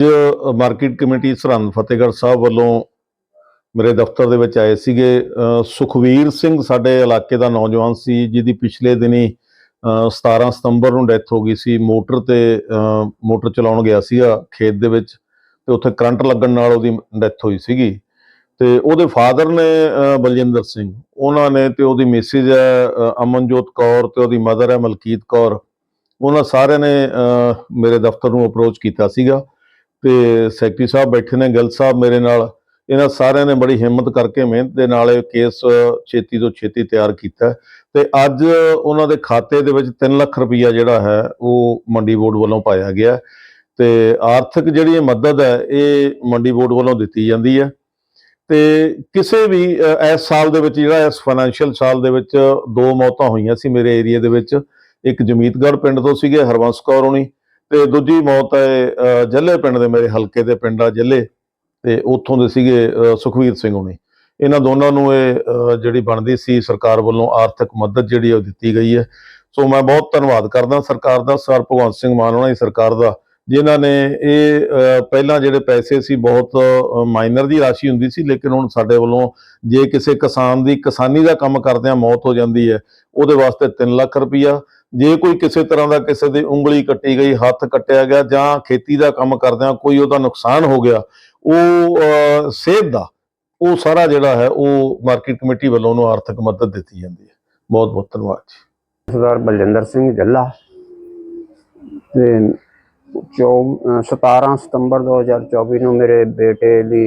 ਅੱਜ market committee Sirhind Fatehgarh Sahib ਵੱਲੋਂ ਮੇਰੇ ਦਫ਼ਤਰ ਦੇ ਵਿੱਚ ਆਏ ਸੀਗੇ ਅ, ਸੁਖਵੀਰ ਸਿੰਘ ਸਾਡੇ ਇਲਾਕੇ ਦਾ ਨੌਜਵਾਨ ਸੀ ਜਿਹਦੀ ਪਿਛਲੇ ਦਿਨੀ ਅ, 17 ਸਤੰਬਰ ਨੂੰ ਡੈਥ ਹੋ ਗਈ ਸੀ ਮੋਟਰ ਤੇ ਮੋਟਰ ਚਲਾਉਣ ਗਿਆ ਸੀਗਾ ਖੇਤ ਦੇ ਵਿੱਚ ਤੇ ਉੱਥੇ ਕਰੰਟ ਲੱਗਣ ਨਾਲ ਉਹਦੀ ਡੈਥ ਹੋਈ ਸੀਗੀ। ਤੇ ਉਹਦੇ ਫਾਦਰ ਨੇ ਬਲਜਿੰਦਰ ਸਿੰਘ ਉਹਨਾਂ ਨੇ ਤੇ ਉਹਦੀ ਮਿਸਿਜ ਹੈ ਅਮਨਜੋਤ ਕੌਰ ਤੇ ਉਹਦੀ ਮਦਰ ਹੈ ਮਲਕੀਤ ਕੌਰ ਉਹਨਾਂ ਸਾਰਿਆਂ ਨੇ ਮੇਰੇ ਦਫ਼ਤਰ ਨੂੰ ਅਪਰੋਚ ਕੀਤਾ ਸੀਗਾ। ਤੇ ਸੈਕਟਰੀ ਸਾਹਿਬ ਬੈਠੇ ਨੇ, ਗਿੱਲ ਸਾਹਿਬ ਮੇਰੇ ਨਾਲ। ਇਹਨਾਂ ਸਾਰਿਆਂ ਨੇ ਬੜੀ ਹਿੰਮਤ ਕਰਕੇ ਮਿਹਨਤ ਦੇ ਨਾਲ ਇਹ ਕੇਸ ਛੇਤੀ ਤੋਂ ਛੇਤੀ ਤਿਆਰ ਕੀਤਾ। ਹੈ ਤੇ ਅੱਜ ਉਹਨਾਂ ਦੇ ਖਾਤੇ ਦੇ ਵਿੱਚ 3 ਲੱਖ ਰੁਪਈਆ ਜਿਹੜਾ ਹੈ, ਉਹ ਮੰਡੀ ਬੋਰਡ ਵੱਲੋਂ ਪਾਇਆ ਗਿਆ। ਹੈ ਤੇ ਆਰਥਿਕ ਜਿਹੜੀ ਇਹ ਮਦਦ ਹੈ, ਇਹ ਮੰਡੀ ਬੋਰਡ ਵੱਲੋਂ ਦਿੱਤੀ ਜਾਂਦੀ ਹੈ। ਤੇ ਕਿਸੇ ਵੀ ਇਸ ਸਾਲ ਦੇ ਵਿੱਚ ਜਿਹੜਾ ਇਸ ਫਾਈਨੈਂਸ਼ੀਅਲ ਸਾਲ ਦੇ ਵਿੱਚ ਦੋ ਮੌਤਾਂ ਹੋਈਆਂ ਸੀ ਮੇਰੇ ਏਰੀਆ ਦੇ ਵਿੱਚ। ਇੱਕ ਜਮੀਤਗੜ੍ਹ ਪਿੰਡ ਤੋਂ ਸੀਗੇ ਹਰਵੰਸ ਕੌਰ ਹੋਣੀ ਤੇ ਦੂਜੀ ਮੌਤ ਹੈ ਅ, ਜੱਲੇ ਪਿੰਡ ਦੇ ਮੇਰੇ ਹਲਕੇ ਦੇ ਪਿੰਡ ਆ ਜੱਲੇ ਤੇ ਉੱਥੋਂ ਦੇ ਸੀਗੇ ਅ, ਸੁਖਵੀਰ ਸਿੰਘ ਹੋਣੀ। ਇਹਨਾਂ ਦੋਨਾਂ ਨੂੰ ਇਹ ਜਿਹੜੀ ਬਣਦੀ ਸੀ ਸਰਕਾਰ ਵੱਲੋਂ ਆਰਥਿਕ ਮਦਦ ਜਿਹੜੀ ਉਹ ਦਿੱਤੀ ਗਈ ਹੈ। ਸੋ ਮੈਂ ਬਹੁਤ ਧੰਨਵਾਦ ਕਰਦਾ ਸਰਕਾਰ ਦਾ ਸਰ ਭਗਵੰਤ ਸਿੰਘ ਮਾਨ ਹੋਣਾ ਦੀ ਸਰਕਾਰ ਦਾ ਜਿਨ੍ਹਾਂ ਨੇ ਇਹ ਪਹਿਲਾਂ ਜਿਹੜੇ ਪੈਸੇ ਸੀ ਬਹੁਤ ਮਾਈਨਰ ਦੀ ਰਾਸ਼ੀ ਹੁੰਦੀ ਸੀ ਲੇਕਿਨ ਹੁਣ ਸਾਡੇ ਵੱਲੋਂ ਜੇ ਕਿਸੇ ਕਿਸਾਨ ਦੀ ਕਿਸਾਨੀ ਦਾ ਕੰਮ ਕਰਦਿਆਂ ਮੌਤ ਹੋ ਜਾਂਦੀ ਹੈ ਉਹਦੇ ਵਾਸਤੇ 3 ਲੱਖ ਰੁਪਈਆ। ਜੇ ਕੋਈ ਕਿਸੇ ਤਰ੍ਹਾਂ ਦਾ ਕਿਸੇ ਦੀ ਉਂਗਲੀ ਕੱਟੀ ਗਈ ਹੱਥ ਕੱਟਿਆ ਗਿਆ ਜਾਂ ਖੇਤੀ ਦਾ ਕੰਮ ਕਰਦਿਆਂ ਕੋਈ ਉਹਦਾ ਨੁਕਸਾਨ ਹੋ ਗਿਆ ਉਹ ਅ, ਸਿਹਤ ਦਾ ਉਹ ਸਾਰਾ ਜਿਹੜਾ ਹੈ ਉਹ ਮਾਰਕੀਟ ਕਮੇਟੀ ਵੱਲੋਂ ਉਹਨੂੰ ਆਰਥਿਕ ਮਦਦ ਦਿੱਤੀ ਜਾਂਦੀ ਹੈ। ਬਹੁਤ ਬਹੁਤ ਧੰਨਵਾਦ ਜੀ। ਸਰਦਾਰ ਬਲਜਿੰਦਰ ਸਿੰਘ ਜੱਲਾ ਤੇ 17 ਸਤੰਬਰ 2024 ਨੂੰ ਮੇਰੇ ਬੇਟੇ ਦੀ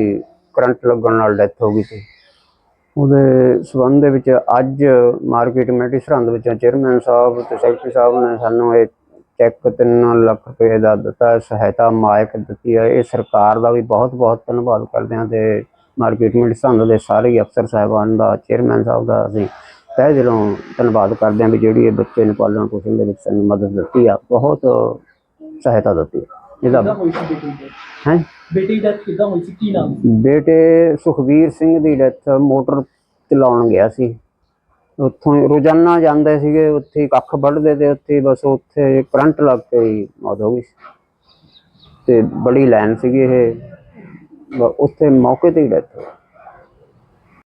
ਕਰੰਟ ਲੱਗਣ ਨਾਲ ਡੈਥ ਹੋ ਗਈ ਸੀ। ਉਹਦੇ ਸਬੰਧ ਦੇ ਵਿੱਚ ਅੱਜ ਮਾਰਕੀਟ ਕਮੇਟੀ ਸਰਹੰਦ ਵਿੱਚੋਂ ਚੇਅਰਮੈਨ ਸਾਹਿਬ ਤੇ ਸੈਕਟਰੀ ਸਾਹਿਬ ਨੇ ਸਾਨੂੰ ਇਹ ਚੈੱਕ 3 ਲੱਖ ਰੁਪਏ ਦਾ ਦਿੱਤਾ, ਸਹਾਇਤਾ ਮਾਇਕ ਦਿੱਤੀ ਹੈ। ਇਹ ਸਰਕਾਰ ਦਾ ਵੀ ਬਹੁਤ ਬਹੁਤ ਧੰਨਵਾਦ ਕਰਦੇ ਹਾਂ ਤੇ ਮਾਰਕੀਟ ਕਮੇਟੀ ਸਰਹੰਦ ਦੇ ਸਾਰੇ ਅਫਸਰ ਸਾਹਿਬਾਨ ਦਾ, ਚੇਅਰਮੈਨ ਸਾਹਿਬ ਦਾ ਅਸੀਂ ਤਹਿ ਦਿਲੋਂ ਧੰਨਵਾਦ ਕਰਦੇ ਹਾਂ ਵੀ ਜਿਹੜੀ ਇਹ ਬੱਚੇ ਨੂੰ ਪਾਲਣ ਪੋਸ਼ਣ ਦੇ ਵਿੱਚ ਸਾਨੂੰ ਮਦਦ ਦਿੱਤੀ ਆ। ਬਹੁਤ ਸਹਾਇਤਾ ਦਿੱਤੀ ਹੈ। ਕਿੱਦਾਂ ਇਹਦਾ ਹੋਈ ਸੀ ਬੇਟੀ ਦੀ ਹੈ? ਬੇਟੀ ਦਾ ਕਿੱਦਾਂ ਹੋਈ ਸੀ? ਕੀ ਨਾਮ ਬੇਟੇ ਸੁਖਵੀਰ ਸਿੰਘ ਦੀ ਡੈਥ ਮੋਟਰ ਚਲਾਉਣ ਗਿਆ ਸੀ। ਉੱਥੋਂ ਹੀ ਰੋਜ਼ਾਨਾ ਜਾਂਦੇ ਸੀਗੇ ਉੱਥੇ ਹੀ ਕੱਖ ਵੱਢਦੇ ਤੇ ਉੱਥੇ ਹੀ ਬਸ ਉੱਥੇ ਕਰੰਟ ਲੱਗ ਕੇ ਹੀ ਮੌਤ ਹੋ ਗਈ ਸੀ। ਤੇ ਬੜੀ ਲਾਈਨ ਸੀਗੀ ਇਹ। ਬ- ਉੱਥੇ ਮੌਕੇ ਤੇ ਹੀ ਡੈਥ ਹੋ ਗਈ